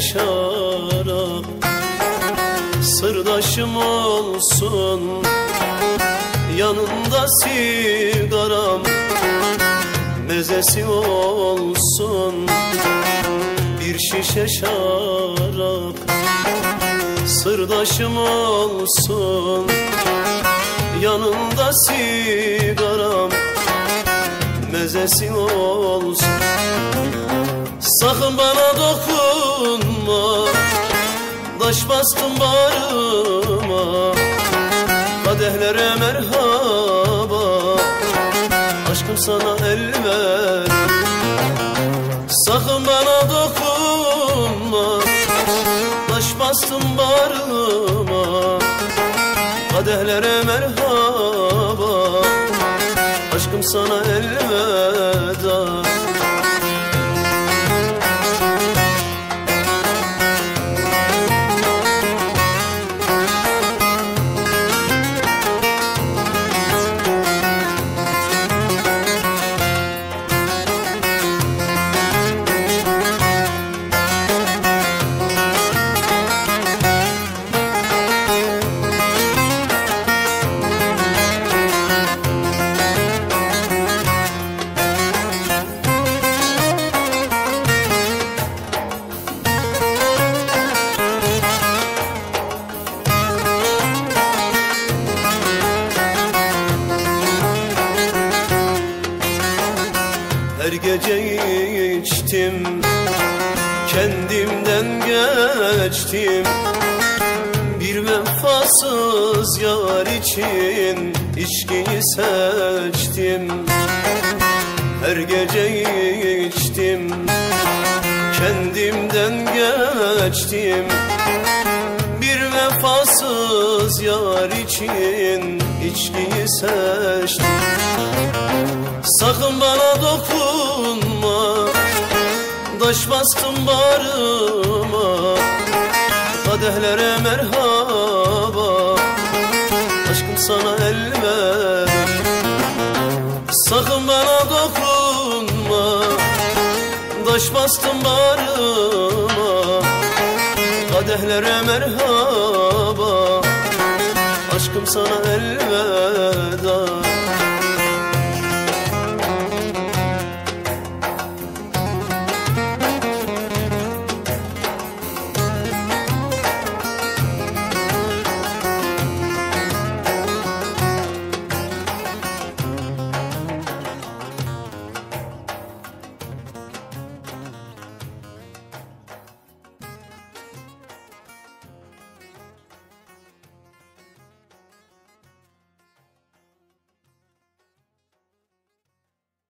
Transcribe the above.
şarap. Sırdaşım olsun Yanında sigaram. Mezesi olsun Bir şişe şarap. Sırdaşım olsun Yanında sigaram. Mezesi olsun. Sakın bana dokunma Taş bastım bağrıma Kadehlere merhaba. Aşkım sana el ver. Sakın bana dokunma. Taş bastım bağrıma Kadehlere merhaba. Aşkım sana elveda içtim Kendimden geçtim. Bir vefasız yar için içkiyi seçtim. Her gece içtim Kendimden geçtim. Bir vefasız yar için içkiyi seçtim. Sakın bana dokunma Taş bastım bağrıma Kadehlere merhaba. Aşkım sana el ver. Sakın bana dokunma. Taş bastım bağrıma Kadehlere merhaba. Aşkım sana elveda